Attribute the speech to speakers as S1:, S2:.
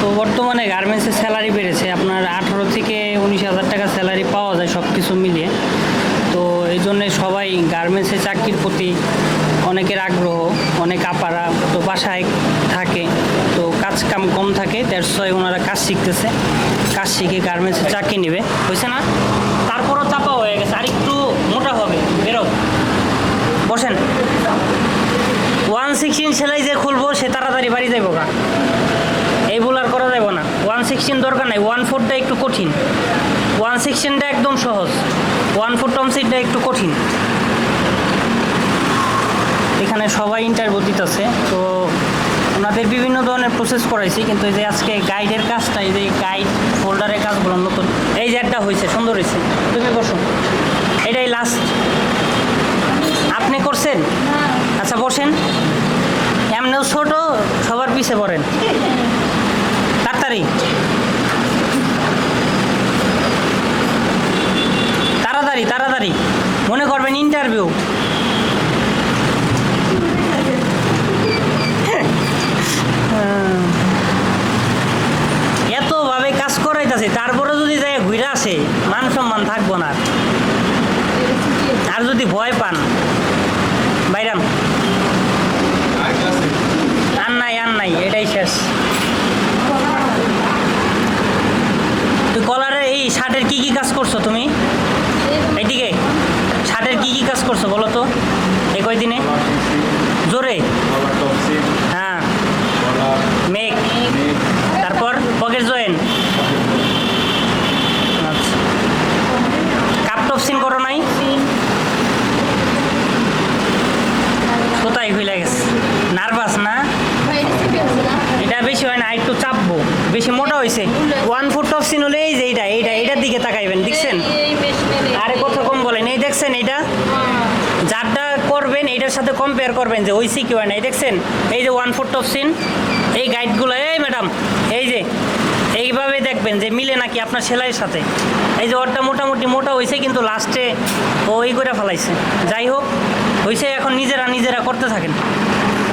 S1: তো বর্তমানে গার্মেন্টসের স্যালারি বেড়েছে। আপনার আঠারো থেকে উনিশ হাজার টাকা স্যালারি পাওয়া যায় সব কিছু মিলিয়ে। তো এই জন্যে সবাই গার্মেন্টসে চাকরির প্রতি অনেকের আগ্রহ, অনেক আপারা তো বাসায় থাকে। তো কাজ কাম কম থাকে ওয়াই ওনারা কাজ শিখতেছে। কাজ শিখে গার্মেন্টসে চাকরি নেবে। হয়েছে না? তারপরও চাপা হয়ে গেছে। আর একটু মোটা হবে। বেরো। বসেন। ওয়ান সিক্সটিন সেলাই যে খুলবো, সে তাড়াতাড়ি বাড়ি যাইব গা। এই ভুল আর করা যাবে না ওয়ান সিক্সটিন দরকার নাই ওয়ান ফোরটা একটু কঠিন। ওয়ান সিক্সটিনটা একদম সহজ। ওয়ান ফোর টমসিটটা একটু কঠিন। এখানে সবাই ইন্টারভিউ দিতেছে, তো ওনাদের বিভিন্ন ধরনের প্রসেস করাইছি, কিন্তু এই যে আজকে গাইডের কাজটা, এই যে গাইড ফোল্ডারের কাজগুলো নতুন, এই যে একটা হয়েছে সুন্দর হয়েছে তুমি বসো। এটাই লাস্ট আপনি করছেন? আচ্ছা বসেন। এমনিও ছোট, সবার পিছে পড়েন। তাড়াতাড়ি তাড়াতাড়ি মনে করবেন ইন্টারভিউ এতভাবে কাজ করাইতেছে তারপরে যদি যাই ঘুরে আসে মান সম্মান থাকব না। আর যদি ভয় পান বাইরাম আর নাই আর নাই এটাই শেষ তুই কলারের এই শার্টের কি কি কাজ করছ তুমি এইদিকে শার্টের কি কি কাজ করছ বলো তো কয়দিনে জোরে? হ্যাঁ। মেক তারপর পকেট জয়েন? আচ্ছা। কাপ টপ সিন করো নাই? কোথায় হইলে গেছে? নার্ভাস না? এটা বেশি হয় না একটু চাপবো। বেশি মোটা হয়েছে ওয়ান ফুট টপ সিন হলে এই যে এইটা এইটা এটার দিকে তাকাইবেন, দেখছেন আরে কথা কম বলেন এই দেখছেন এইটা যারটা করবেন এইটার সাথে কম্পেয়ার করবেন যে ওই সিকিউর নাই। দেখছেন? এই যে ওয়ান ফুট অফ সিন এই গাইডগুলো এই ম্যাডাম এই যে, এইভাবে দেখবেন যে মিলে নাকি আপনার সেলাইয়ের সাথে। এই যে ওরটা মোটামুটি মোটা হয়েছে কিন্তু লাস্টে ও এই করে ফেলাইছে। যাই হোক হয়েছে এখন নিজেরা নিজেরা করতে থাকেন।